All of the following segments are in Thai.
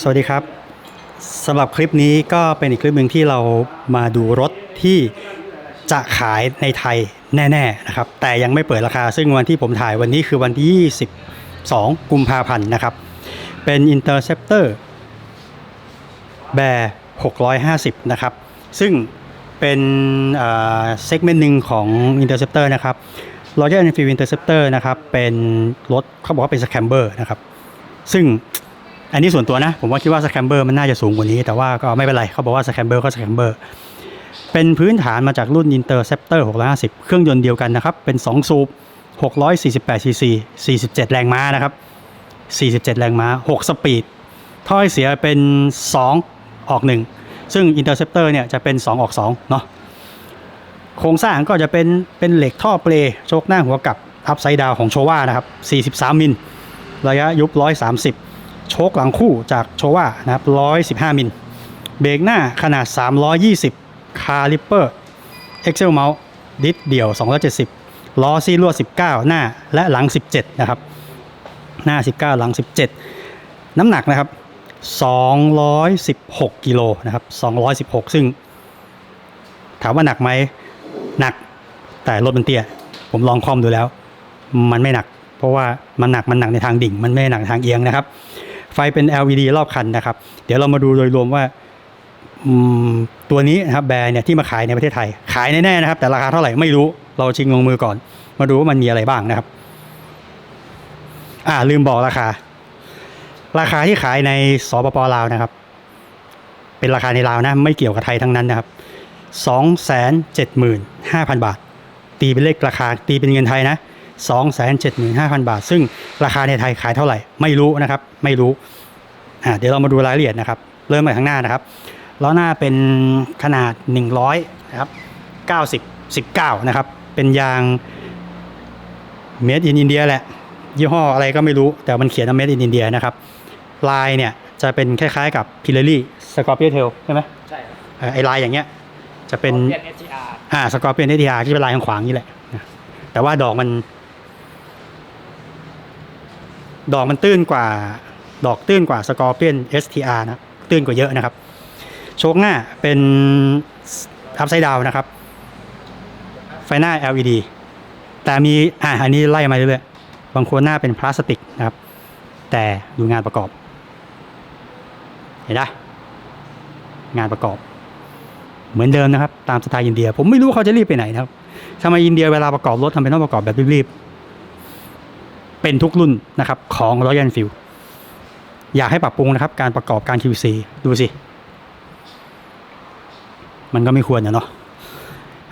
สวัสดีครับสำหรับคลิปนี้ก็เป็นอีกคลิปหนึ่งที่เรามาดูรถที่จะขายในไทยแน่ๆนะครับแต่ยังไม่เปิดราคา ซึ่งวันที่ผมถ่ายวันนี้คือวันที่ 22 กุมภาพันธ์นะครับ เป็น Interceptor แบร์650 นะครับ ซึ่งเป็นเซกเมนต์หนึ่งของ Interceptor นะครับ Royal Enfield Interceptor นะครับ เป็นรถเขาบอกว่าเป็นสแคมเบอร์นะครับ ซึ่ง อันนี้ส่วนตัวนะ ผมว่าคิดว่าสแคมเบอร์มันน่าจะสูงกว่านี้ แต่ว่าก็ไม่เป็นไรเขาบอกว่าสแคมเบอร์ก็สแคมเบอร์เป็นพื้นฐานมาจากรุ่น Interceptor 650 เครื่องยนต์เดียวกันนะครับ เป็น 2 สูบ 648 cc 47 แรงม้านะครับ 47 แรงม้า 6 สปีด ถ้อยเสียเป็น 2 ออก 1 ซึ่ง Interceptor เนี่ยจะเป็น 2 ออก 2 เนาะ โครงสร้างก็จะเป็นเป็นเหล็กท่อเปลโชคหน้าหัวกับอัพไซด์ดาวของโชว่านะครับ 43 มิล ระยะยุบ 130 โชคหลังคู่จากโชว่านะครับ115 มิล เบรกหน้าขนาด 320 คาลิปเปอร์ Excel Mouse ดิสเดี่ยว 270 ล้อซี่ลวด 19 หน้าและหลัง 17 นะครับ หน้า 19 หลัง 17 น้ำหนักนะครับ 216 กิโลนะครับ 216 ซึ่ง ถามว่าหนักไหมหนักแต่รถมันเตี้ย ผมลองคอมดูแล้ว มันไม่หนัก เพราะว่ามันหนักมันหนักในทางดิ่ง มันไม่หนักทางเอียงนะครับ ไฟเป็น LED รอบคันนะครับ เดี๋ยวเรามาดูโดยรวมว่าตัวนี้นะครับแบรนด์เนี่ยที่มาขายในประเทศไทย ขายแน่ๆนะครับ แต่ราคาเท่าไหร่ไม่รู้เราชิงลงมือก่อน มาดูว่ามันมีอะไรบ้างนะครับ อ่าลืมบอกราคา ราคาที่ขายในสปปลาวนะครับ เป็นราคาในลาวนะไม่เกี่ยวกับไทยทั้งนั้นนะครับ275,000 บาท ตีเป็นเลขราคาตีเป็นเงินไทยนะ 275,000 บาท ซึ่งราคาในไทยขายเท่าไหร่ ไม่รู้นะครับ ไม่รู้อ่าเดี๋ยวเรามาดูรายละเอียดนะครับ เริ่มจากข้างหน้านะครับล้อหน้าเป็นขนาด 100นะครับ90 19 นะครับ เป็นยาง Made in India แหละ ยี่ห้ออะไรก็ไม่รู้ แต่มันเขียนว่า Made in India นะครับ ลายเนี่ยจะเป็นคล้ายๆกับ Pirelli Scorpio Tail ใช่ไหมใช่ครับเอ่อไอลายอย่างเงี้ยจะเป็นเปลี่ยน SGR อ่าสกอร์เปียนเอทีอาร์ที่เป็นลายขวางๆนี่แหละนะแต่ว่าดอกมัน ดอกมันตื้นกว่า ดอกตื้นกว่าสกอร์เปียน STR นะ ตื้นกว่าเยอะนะครับ โชคหน้าเป็นอัพไซด์ดาวนะครับ ไฟหน้า LED แต่มี อ่าอันนี้ไล่มาเรื่อยๆ บางคนหน้าเป็นพลาสติกนะครับ แต่ดูงานประกอบ เห็นไหมงานประกอบ เหมือนเดิมนะครับ ตามสไตล์อินเดีย ผมไม่รู้เขาจะรีบไปไหนนะครับทำไมอินเดียเวลาประกอบรถทำเป็นต้องประกอบแบบรีบๆ เป็นทุกรุ่นนะครับของ Royal Enfield อยากให้ปรับปรุงนะครับการประกอบการ QC ดูสิ มันก็ไม่ควรนะเนาะ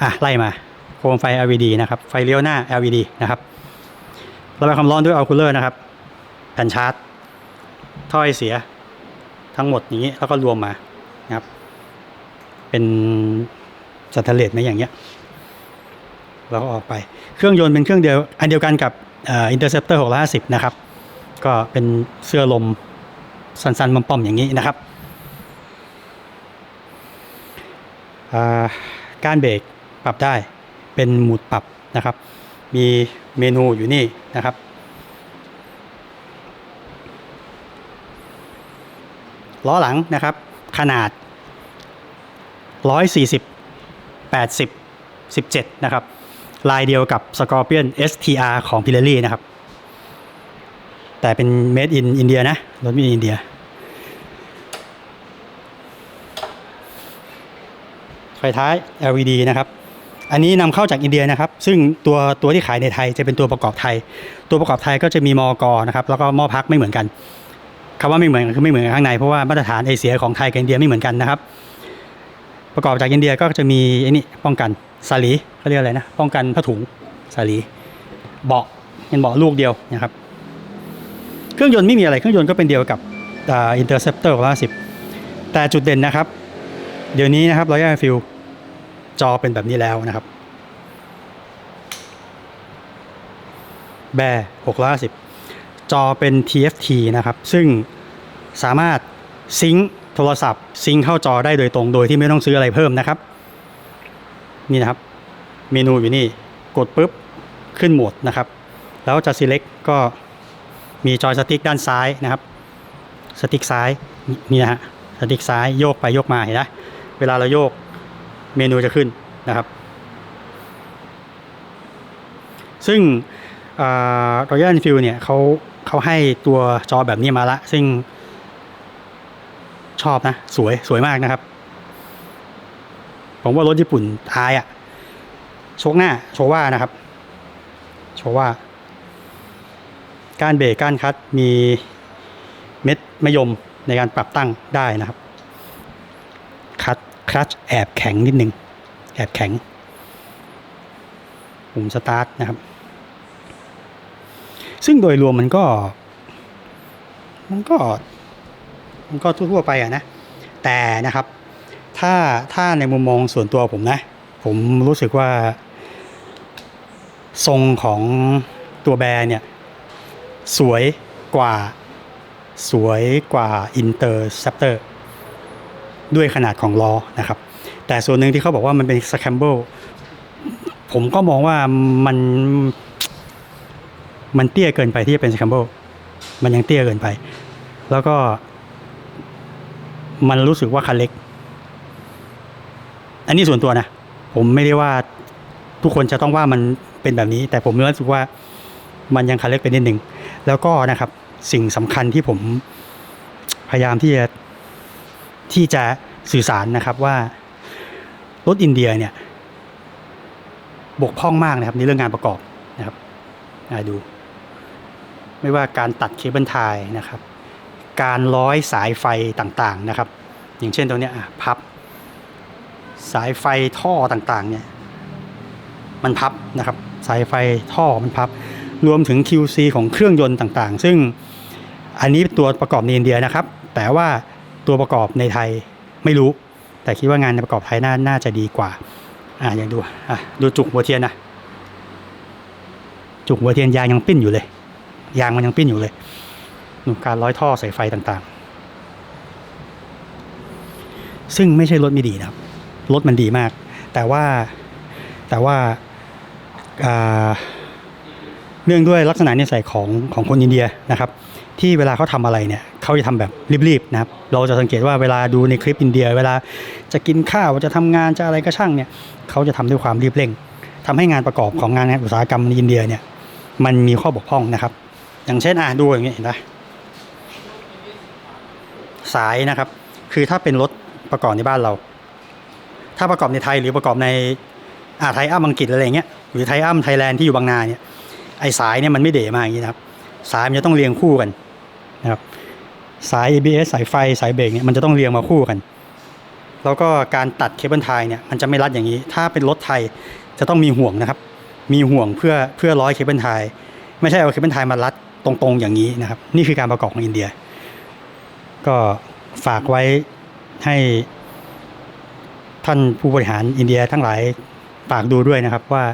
อะไล่มาโคมไฟ LED นะครับ ไฟเลี้ยวหน้า LED นะครับระบายความร้อนด้วยอัลคูลเลอร์นะครับ แผ่นชาร์จถ้อยเสียทั้งหมดอย่างนี้แล้วก็รวมมานะครับ เป็นสแตนเลสไหมอย่างเงี้ยแล้วก็ออกไป เครื่องยนต์เป็นเครื่องเดียว อันเดียวกันกับ อินเตอร์เซปเตอร์650นะครับ ก็เป็นเสื้อลมสั้นๆป้อมๆอย่างนี้นะครับ การเบรกปรับได้เป็นหมุดปรับนะครับ มีเมนูอยู่นี่นะครับ ล้อหลังนะครับ ขนาด 140 80 17 นะครับ ลายเดียวกับ Scorpion STR ของ Pirelli นะครับ แต่เป็น made in India นะ รถ made in India ไฟท้าย LED นะครับ อันนี้นำเข้าจากอินเดียนะครับ ซึ่งตัวตัวที่ขายในไทยจะเป็นตัวประกอบไทย ตัวประกอบไทยก็จะมีมอกนะครับ แล้วก็หม้อพักไม่เหมือนกันคำว่าไม่เหมือนคือไม่เหมือนกันข้างใน เพราะว่ามาตรฐานเอเชียของไทยกับอินเดียไม่เหมือนกันนะครับ ประกอบจากอินเดียก็จะมีไอ้นี่ป้องกันสาลีเขาเรียกอะไรนะ ป้องกันผ้าถุงสาลีเบาะเป็นเบาะลูกเดียวนะครับ เครื่องยนต์ไม่มีอะไรเครื่องยนต์ก็เป็นเดียวกับอินเตอร์เซปเตอร์ล่าสิบแต่จุดเด่นนะครับ เดี๋ยวนี้นะครับ Royal Enfield จอเป็นแบบนี้แล้วนะครับ แบร์650จอเป็น TFT นะครับ ซึ่งสามารถซิงค์ โทรศัพท์ซิงเข้าจอได้โดยตรงโดยที่ไม่ต้องซื้ออะไรเพิ่มนะครับ นี่นะครับ เมนูอยู่นี่กดปุ๊บขึ้นโหมดนะครับ แล้วจะ select ก็มีจอยสติ๊กด้านซ้ายนะครับสติ๊กซ้ายนี่นี่นะฮะสติ๊กซ้ายโยกไปโยกมาเห็นไหมเวลาเราโยกเมนูจะขึ้นนะครับ ซึ่งรอยัลฟิลเนี่ยเขาเขาให้ตัวจอแบบนี้มาละ ซึ่ง ชอบนะ สวยสวยมากนะครับ ผมว่ารถญี่ปุ่นท้ายอะโชคหน้าโชว่านะครับ โชว่าก้านเบรกก้านคัดมีเม็ดมะยมในการปรับตั้งได้นะครับ คัดคลัชแอบแข็งนิดนึง แอบแข็งปุ่มสตาร์ทนะครับ ซึ่งโดยรวมมันก็ มันก็ มันก็ทั่วๆไปอะนะแต่นะครับ ถ้าถ้าในมุมมองส่วนตัวผมนะ ผมรู้สึกว่า ทรงของตัวแบร์เนี่ย สวยกว่าสวยกว่า Interceptor ด้วยขนาดของล้อนะครับ แต่ส่วนหนึ่งที่เขาบอกว่ามันเป็น Scramble ผมก็มองว่ามันมันเตี้ยเกินไปที่จะเป็น Scramble มันยังเตี้ยเกินไป แล้วก็ มันรู้สึกว่าคันเล็ก อันนี้ส่วนตัวนะ ผมไม่ได้ว่าทุกคนจะต้องว่ามันเป็นแบบนี้ แต่ผมรู้สึกว่ามันยังคันเล็กไปนิดหนึ่ง แล้วก็นะครับ สิ่งสำคัญที่ผมพยายามที่จะที่จะสื่อสารนะครับว่ารถอินเดียเนี่ยบกพร่องมากนะครับในเรื่องงานประกอบนะครับดู ไม่ว่าการตัดเคเบิลไทยนะครับ การร้อยสายไฟต่างๆนะครับ อย่างเช่นตรงเนี้ยพับ สายไฟท่อต่างๆเนี่ยมันพับนะครับ สายไฟท่อมันพับ รวมถึง QC ของเครื่องยนต์ต่างๆ ซึ่งอันนี้ตัวประกอบในอินเดียนะครับ แต่ว่าตัวประกอบในไทยไม่รู้ แต่คิดว่างานในประกอบไทยน่านาจะดีกว่าอ่าอย่างดูอะดูจุกหัวเทียนนะจุกหัวเทียนยางยังปิ้นอยู่เลย ยางมันยังปิ้นอยู่เลย การร้อยท่อสายไฟต่างๆ ซึ่งไม่ใช่รถไม่ดีนะครับ รถมันดีมาก แต่ว่าแต่ว่าอ่าเนื่องด้วยลักษณะนิสัยของของคนอินเดียนะครับ ที่เวลาเขาทำอะไรเนี่ยเขาจะทำแบบรีบๆนะครับ เราจะสังเกตว่าเวลาดูในคลิปอินเดีย เวลาจะกินข้าวจะทำงานจะอะไรก็ช่างเนี่ยเขาจะทำด้วยความรีบเร่งทำให้งานประกอบของงานอุตสาหกรรมในอินเดียเนี่ยมันมีข้อบกพร่องนะครับ อย่างเช่นอะดูอย่างนี้เห็นไหม สายนะครับ คือถ้าเป็นรถประกอบในบ้านเรา ถ้าประกอบในไทยหรือประกอบในอ่าไทยอ้าอังกฤษอะไรเงี้ยหรือไทยอ้าไทยแลนด์ที่อยู่บางนาเนี่ยไอ้สายเนี่ยมันไม่เด๋มาอย่างนี้นะครับ สายมันจะต้องเรียงคู่กันนะครับสาย ABS สายไฟสายเบรกเนี่ยมันจะต้องเรียงมาคู่กัน แล้วก็การตัดเคเบิลไทยเนี่ยมันจะไม่รัดอย่างนี้ ถ้าเป็นรถไทยจะต้องมีห่วงนะครับ มีห่วงเพื่อเพื่อร้อยเคเบิลไทยไม่ใช่เอาเคเบิลไทยมารัดตรงๆอย่างนี้นะครับ นี่คือการประกอบของอินเดีย ก็ฝากไว้ให้ท่านผู้บริหารอินเดียทั้งหลายฝากดูด้วยนะครับว่า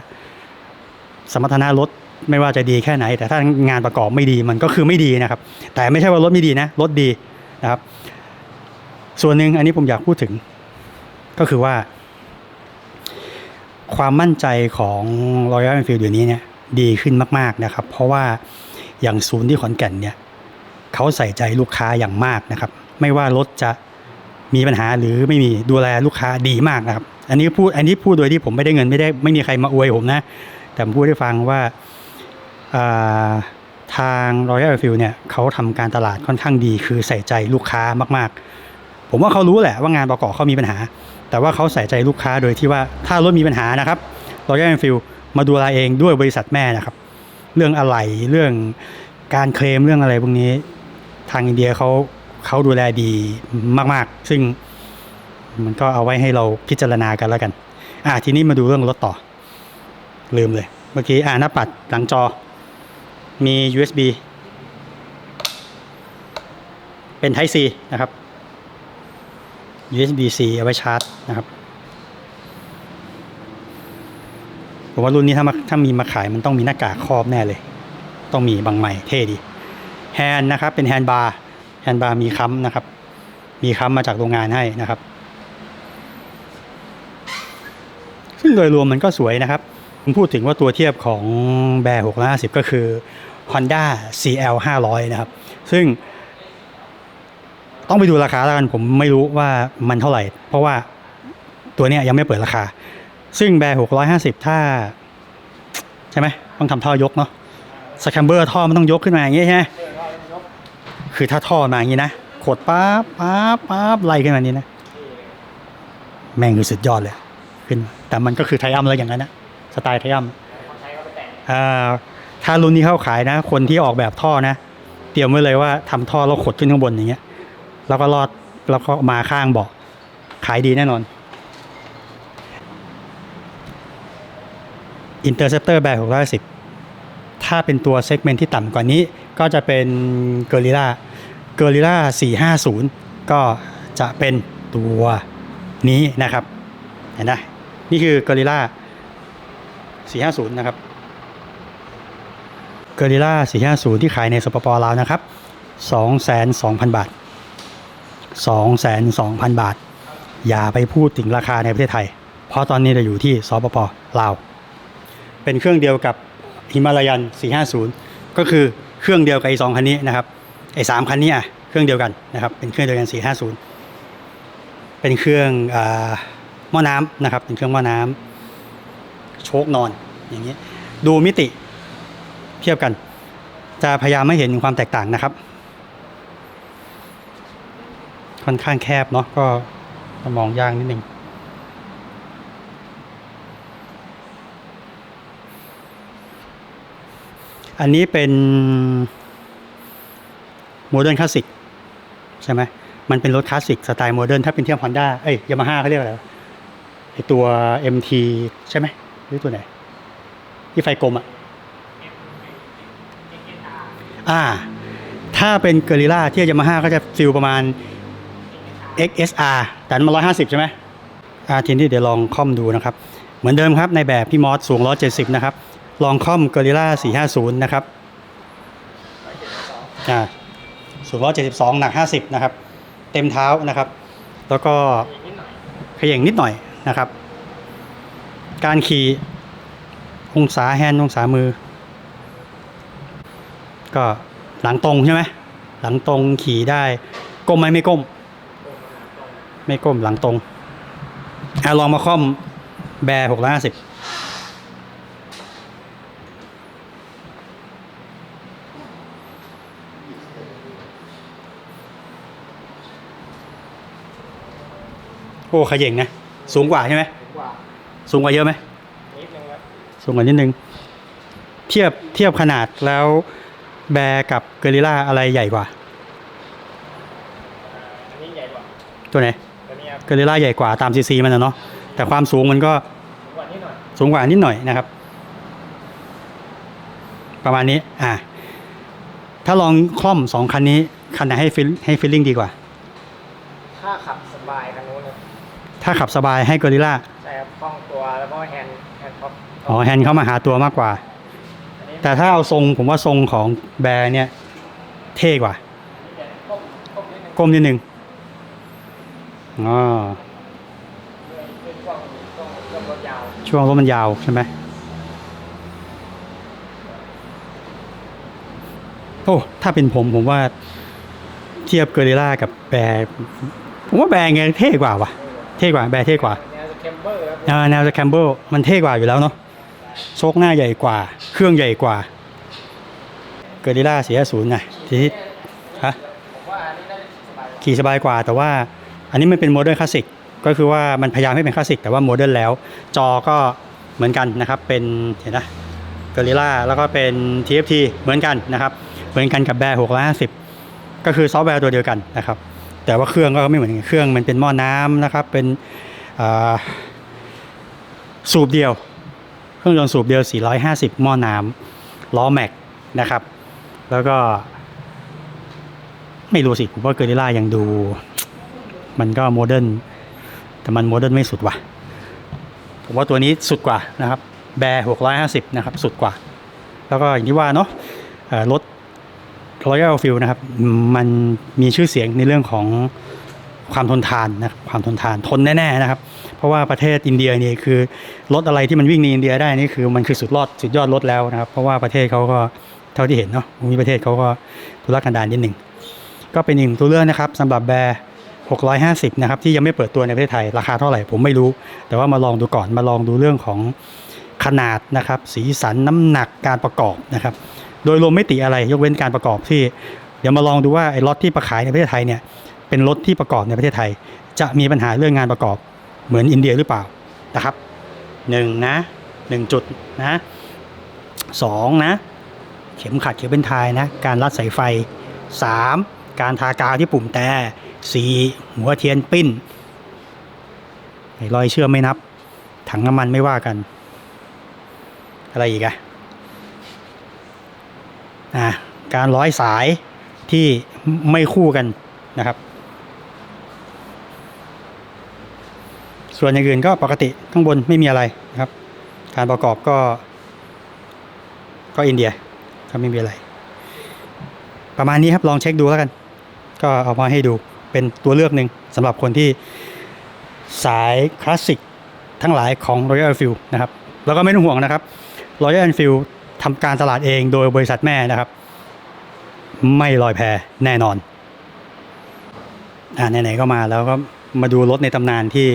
สมรรถนะรถไม่ว่าจะดีแค่ไหน แต่ถ้างานประกอบไม่ดีมันก็คือไม่ดีนะครับ แต่ไม่ใช่ว่ารถไม่ดีนะรถดีนะครับ ส่วนหนึ่งอันนี้ผมอยากพูดถึง ก็คือว่า ความมั่นใจของ Royal Enfield เดี๋ยวนี้เนี่ยดีขึ้นมาก ๆนะครับ เพราะว่าอย่างศูนย์ที่ขอนแก่นเนี่ย เขาใส่ใจลูกค้าอย่างมากนะครับ ไม่ว่ารถจะมีปัญหาหรือไม่มีดูแลลูกค้าดีมากนะครับ อันนี้พูดอันนี้พูดโดยที่ผมไม่ได้เงินไม่ได้ไม่มีใครมาอวยผมนะ แต่ผมพูดให้ฟังว่าาทาง Royal Enfield เนี่ยเขาทำการตลาดค่อนข้างดี คือใส่ใจลูกค้ามากๆ ผมว่าเขารู้แหละว่างานประกอบเขามีปัญหา แต่ว่าเขาใส่ใจลูกค้าโดยที่ว่าถ้ารถมีปัญหานะครับ Royal Enfield มาดูแลเองด้วยบริษัทแม่นะครับ เรื่องอะไหล่เรื่องการเคลมเรื่องอะไรพวกนี้ ทางอินเดียเขาเขาดูแลดีมาก ๆ ซึ่งมันก็เอาไว้ให้เราพิจารณากันแล้วกัน อะทีนี้มาดูเรื่องรถต่อ ลืมเลย เมื่อกี้อ่าหน้าปัดหลังจอ มี USB เป็น Type C นะครับ USB C เอาไว้ชาร์จนะครับผมว่ารุ่นนี้ถ้ามาถ้ามีมาขายมันต้องมีหน้ากากครอบแน่เลย ต้องมีบางใหม่เท่ดี แฮนนะครับ เป็นแฮนบาร์แฮนบาร์มีค้ำนะครับ มีค้ำมาจากโรงงานให้นะครับ ซึ่งโดยรวมมันก็สวยนะครับผมพูดถึงว่าตัวเทียบของแบร์650 ก็คือ Honda CL 500 นะครับ ซึ่งต้องไปดูราคาแล้วกันผมไม่รู้ว่ามันเท่าไหร่ เพราะว่าตัวเนี้ยยังไม่เปิดราคา ซึ่งแบร์หกร้อยห้าสิบถ้า ใช่ไหมต้องทำท่อยกเนาะสแคมเบอร์ท่อมันต้องยกขึ้นมาอย่างงี้ใช่ไหม คือถ้าท่อมาอย่างงี้นะขดป๊าบป๊าบป๊าบไล่ขึ้นมานี้นะ แม่งคือสุดยอดเลย ขึ้นมาแต่มันก็คือไทอัมแล้วอย่างนั้นนะสไตล์ไทอัมอ่าถ้ารุ่นนี้เข้าขายนะ คนที่ออกแบบท่อนะ เตรียมไว้เลยว่าทำท่อแล้วขดขึ้นข้างบนอย่างเงี้ย แล้วก็ลอดแล้วก็มาข้างเบาะขายดีแน่นอน Interceptor แบบ610ถ้าเป็นตัวเซกเมนต์ที่ต่ำกว่านี้ ก็จะเป็น g o r i l l a g o r i l l a450 ก็จะเป็นตัวนี้นะครับ เห็นไหมนี่คือ g o r i l l a 450 นะครับ g o r i l l a 450 ที่ขายในสปปลาวนะครับ 22,000บาท 22,000 บาท อย่าไปพูดถึงราคาในประเทศไทย เพราะตอนนี้เราอยู่ที่สปปลาว เป็นเครื่องเดียวกับฮิมาลายัน 450 ก็คือ เครื่องเดียวกับไอ้สองคันนี้นะครับไอ้สามคันนี้อะเครื่องเดียวกันนะครับ เป็นเครื่องเดียวกัน 450 เป็นเครื่องอาหม้อน้ำนะครับ เป็นเครื่องหม้อน้ำโชคนอนอย่างนี้ดูมิติเทียบกัน จะพยายามไม่เห็นความแตกต่างนะครับ ค่อนข้างแคบเนาะก็มองยากนิดนึง อันนี้เป็นโมเดิร์นคลาสสิกใช่ไหมมันเป็นรถคลาสสิกสไตล์โมเดิร์นถ้าเป็นเทียบฮอนด้าเอ้ยยามาฮ่าเขาเรียกอะไรวะไอตัว MT ใช่ไหมหรือตัวไหน ที่ไฟกลมอะอ่า ถ้าเป็นเกอริล่าที่ยามาฮ่าก็จะฟิลประมาณ XSR แต่อันมันร้อยห้าสิบใช่ไหมอ่าทีนี้เดี๋ยวลองคอมดูนะครับ เหมือนเดิมครับในแบบพี่มอสสูงร้อยเจ็ดสิบนะครับ ลองคอมกอริล่าสี่ห้าศูนย์นะครับอ่าสูงร้อยเจ็ดสิบสองหนักห้าสิบนะครับ เต็มเท้านะครับ แล้วก็ขย่งนิดหน่อยนะครับ การขี่องศาแฮนด์องศามือ ก็หลังตรงใช่ไหมหลังตรงขี่ได้ ก้มไหมไม่ก้ม ไม่ก้มหลังตรงอลองมาค่อมแบร์หกร้อยห้าสิบ โอ้ขย่งนะ สูงกว่าใช่ไหมกว่าสูงกว่าเยอะไหมนิดนึงครับสูงกว่านิดนึง เทียบเทียบขนาดแล้วแบร์กับเกอริล่าอะไรใหญ่กว่า อันนี้ใหญ่กว่าตัวไหนตัวนี้ครับเกอริล่าใหญ่กว่าตามซีซีมันนะเนาะแต่ความสูงมันก็สูงกว่านิดหน่อยสูงกว่านิดหน่อยนะครับ ประมาณนี้อ่าถ้าลองคล่อมสองคันนี้คันไหนให้ฟิลให้ฟีลลิ่งดีกว่า ถ้าขับสบายคันนู้นนะ ถ้าขับสบายให้กอริล่าใช่ครับคล่องตัวแล้วก็แฮนด์แฮนด์ท็อปอ๋อแฮนด์เข้ามาหาตัวมากกว่า อันนี้แต่ถ้าเอาทรงผมว่าทรงของแบร์เนี่ยเท่กว่า ก้มก้มนิดนึงก้มนิดนึงอ๋อเป็นช่วงช่วงช่วงรถยาวช่วงรถมันยาวใช่ไหมโอ้ถ้าเป็นผมผมว่าเทียบเกอริล่ากับแบร์ผมว่าแบร์ไงเท่กว่าวะ เท่กว่าแบร์เท่กว่าแนวสแคมเบอร์ครับอ่าแนวสแคมเบิลมันเท่กว่าอยู่แล้วเนาะโชคหน้าใหญ่กว่า เครื่องใหญ่กว่า เกอริล่าเสียศูนย์นะทีนี้ฮะผมว่าอันนี้น่าจะสบายกว่าขี่สบายกว่า แต่ว่าอันนี้มันเป็นโมเดิร์นคลาสสิกก็คือว่ามันพยายามให้เป็นคลาสสิกแต่ว่าโมเดิร์นแล้ว จอก็เหมือนกันนะครับ เป็นเห็นนะเกอริล่าแล้วก็เป็น TFT เหมือนกันนะครับ เหมือนกันกับแบร์650ก็คือซอฟต์แวร์ตัวเดียวกันนะครับ แต่ว่าเครื่องก็ไม่เหมือนกันเครื่องมันเป็นหม้อน้ำนะครับ เป็นสูบเดียว เครื่องยนต์สูบเดียว 450 หม้อน้ำล้อแม็กนะครับ แล้วก็ ไม่รู้สิผมว่าเกอริล่ายังดู มันก็โมเดิร์นแต่มันโมเดิร์นไม่สุดว่ะผมว่าตัวนี้สุดกว่านะครับ แบร์650 นะครับ สุดกว่า แล้วก็อย่างที่ว่าเนาะรถ Royal Field นะครับ มันมีชื่อเสียงในเรื่องของความทนทานนะครับความทนทานทนแน่ๆนะครับ เพราะว่าประเทศอินเดียนี่คือรถอะไรที่มันวิ่งในอินเดียได้นี่คือมันคือสุดยอดสุดยอดรถแล้วนะครับ เพราะว่าประเทศเขาก็เท่าที่เห็นเนาะมิประเทศเขาก็ทุรกันดารนิดหนึ่งก็เป็นอีกหนึ่งตัวเลือกนะครับสำหรับแบร์650 นะครับ ที่ยังไม่เปิดตัวในประเทศไทย ราคาเท่าไหร่ผมไม่รู้ แต่ว่ามาลองดูก่อนมาลองดูเรื่องของขนาดนะครับ สีสันน้ำหนักการประกอบนะครับ โดยรวมไม่ติอะไรยกเว้นการประกอบที่ เดี๋ยวมาลองดูว่าไอ้รถที่ประขายในประเทศไทยเนี่ยเป็นรถที่ประกอบในประเทศไทย จะมีปัญหาเรื่องงานประกอบเหมือนอินเดียหรือเปล่านะครับหนึ่งนะหนึ่งจุดนะสองนะ เข็มขัดเข็มเป็นทายนะ การรัดสายไฟ 3. การทากาวที่ปุ่มแต่ 4. หัวเทียนปิ้นไอ้รอยเชื่อมไม่นับ ถังน้ำมันไม่ว่ากัน อะไรอีกอะ อะการร้อยสายที่ไม่คู่กันนะครับ ส่วนอย่างอื่นก็ปกติข้างบนไม่มีอะไรนะครับ การประกอบก็ ก็อินเดียก็ไม่มีอะไร ประมาณนี้ครับลองเช็คดูแล้วกัน ก็เอามาให้ดูเป็นตัวเลือกหนึ่งสำหรับคนที่สายคลาสสิกทั้งหลายของ Royal Enfield นะครับ แล้วก็ไม่ต้องห่วงนะครับ Royal Enfield ทำการตลาดเองโดยบริษัทแม่นะครับ ไม่ลอยแพแน่นอนอ่าไหนๆก็มาแล้วก็มาดูรถในตำนานที่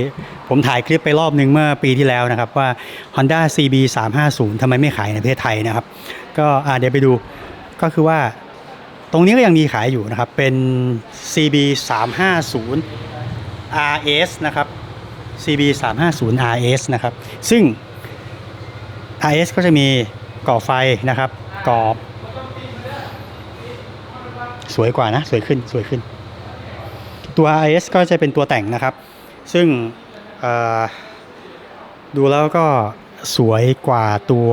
ผมถ่ายคลิปไปรอบนึงเมื่อปีที่แล้วนะครับ ว่า Honda CB 350ทำไมไม่ขายในประเทศไทยนะครับ ก็อ่าเดี๋ยวไปดูก็คือว่าตรงนี้ก็ยังมีขายอยู่นะครับ เป็น CB 350 RS นะครับ CB 350 RS นะครับ ซึ่ง RS ก็จะมี ก่อไฟนะครับก่อสวยกว่านะ สวยขึ้นสวยขึ้น ตัว RS ก็จะเป็นตัวแต่งนะครับ ซึ่งดูแล้วก็สวยกว่าตัว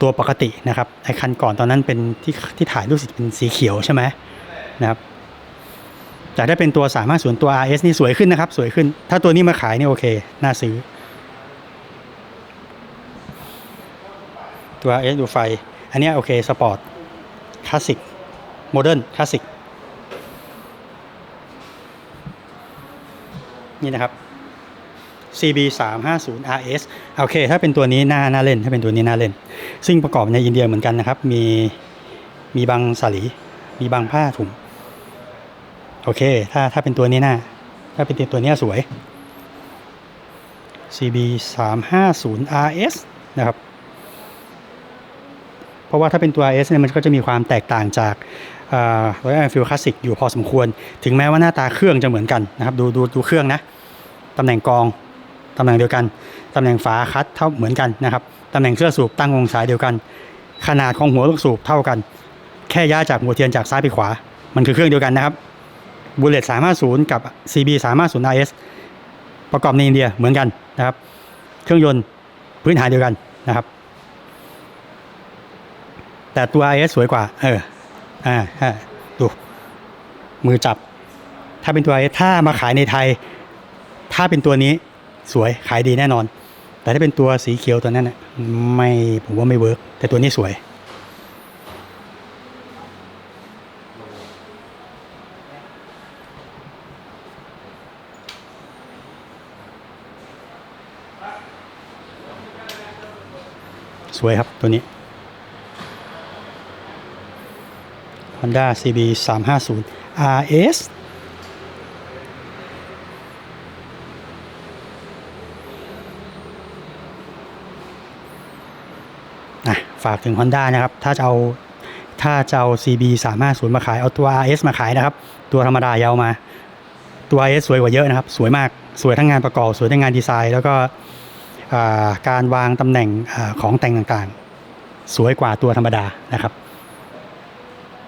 ตัวปกตินะครับไอคันก่อนตอนนั้นเป็นที่ที่ถ่ายรูปสิเป็นสีเขียวใช่ไหมนะครับแต่ถ้าเป็นตัวสามารถส่วนตัว RS นี่สวยขึ้นนะครับ สวยขึ้น ถ้าตัวนี้มาขายนี่โอเค น่าซื้อ ตัว S ดูไฟ อันนี้โอเคสปอร์ตคลาสสิกโมเดิร์นคลาสสิกนี่นะครับ CB 3 5 0 RS โอเค ถ้าเป็นตัวนี้น่าน่าเล่น ถ้าเป็นตัวนี้น่าเล่น ซึ่งประกอบในอินเดียเหมือนกันนะครับ มีมีบางสาลีมีบางผ้าถุงโอเค ถ้าถ้าเป็นตัวนี้น่าถ้าเป็นตัวนี้สวย CB 3 5 0 RS นะครับ ราะว่าถ้าเป็นตัว RS เนี่ยมันก็จะมีความแตกต่างจาก Royal Enfield Classic อยู่พอสมควร ถึงแม้ว่าหน้าตาเครื่องจะเหมือนกันนะครับดูดูดูเครื่องนะตำแหน่งกองตำแหน่งเดียวกันตำแหน่งฝาคัดเท่าเหมือนกันนะครับตำแหน่งเสื้องสูบตั้งองศาเดียวกัน ขนาดของหัวลูกสูบเท่ากัน แค่ย้ายจากหัวเทียนจากซ้ายไปขวา มันคือเครื่องเดียวกันนะครับบูเลต350กับ CB 350 RS ประกอบในอินเดียเหมือนกันนะครับ เครื่องยนต์พื้นฐานเดียวกันนะครับ แต่ตัว RS สวยกว่า เออ อ่าดู มือจับ ถ้าเป็นตัว RS ถ้ามาขายในไทย ถ้าเป็นตัวนี้สวยขายดีแน่นอน แต่ถ้าเป็นตัวสีเขียวตัวนั้นน่ะไม่ผมว่าไม่เวิร์กแต่ตัวนี้สวยสวยครับตัวนี้ Honda CB 350 RS อะฝากถึง Honda นะครับ ถ้าจะเอาถ้าจะเอา CB 350 มาขาย เอาตัว RS มาขายนะครับ ตัวธรรมดายาเอามา ตัว RS สวยกว่าเยอะนะครับ สวยมาก สวยทั้งงานประกอบ สวยทั้งงานดีไซน์ แล้วก็การวางตำแหน่งอของแต่งต่างๆ สวยกว่าตัวธรรมดานะครับ